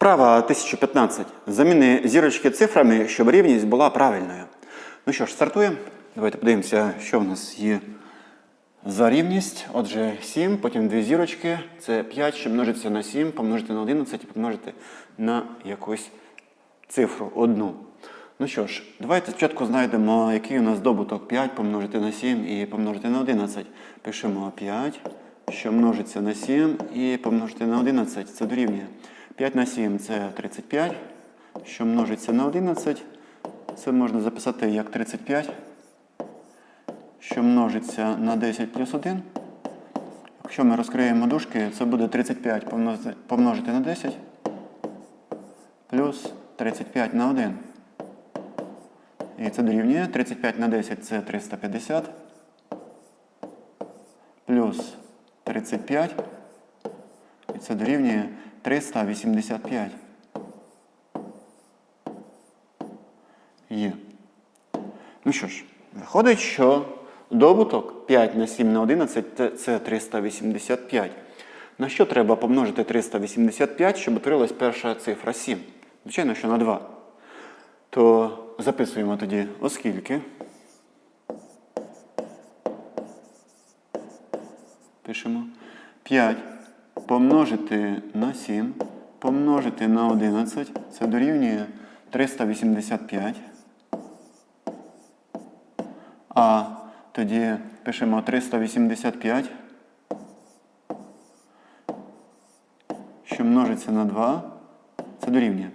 Вправа 1015. Заміни зірочки цифрами, щоб рівність була правильною. Ну що ж, стартуємо. Давайте подивимося, що в нас є за рівність. Отже, 7, потім дві зірочки. Це 5, що множиться на 7, помножити на 11 і помножити на якусь цифру одну. Ну що ж, давайте спочатку знайдемо, який у нас добуток 5 помножити на 7 і помножити на 11. Пишемо 5, що множиться на 7 і помножити на 11. Це дорівнює. 5 на 7 це 35, що множиться на 11. Це можна записати як 35, що множиться на 10 плюс 1. Якщо ми розкриємо дужки, це буде 35 помножити- на 10 плюс 35 на 1. І це дорівнює 35 на 10 це 350. Плюс 35. І це дорівнює 385. Є. Ну що ж, виходить, що добуток 5 на 7 на 11 це- це 385. На що треба помножити 385, щоб утворилась перша цифра 7? Звичайно, що на 2. То записуємо тоді, оскільки. Пишемо 5 помножити на 7, помножити на 11, це дорівнює 385. А тоді пишемо 385, що множиться на 2, це дорівнює.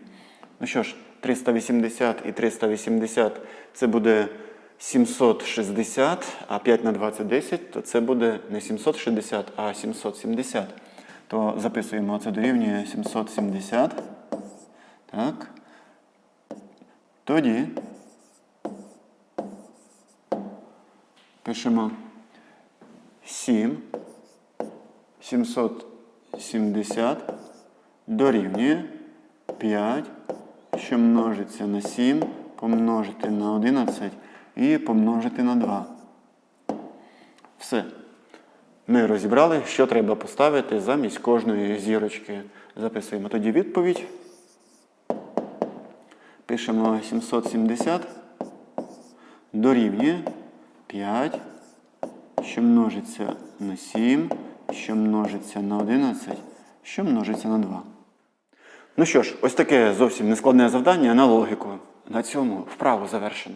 Ну що ж, 380 і 380 це буде 760, а 5 на 20 – 10, то це буде не 760, а 770. То записуємо, це дорівнює 770. Так. Тоді пишемо 7 770 дорівнює 5, що множиться на 7, помножити на 11 і помножити на 2. Все. Ми розібрали, що треба поставити замість кожної зірочки. Записуємо тоді відповідь. Пишемо 770 дорівнює 5, що множиться на 7, що множиться на 11, що множиться на 2. Ну що ж, ось таке зовсім нескладне завдання на логіку. На цьому вправу завершено.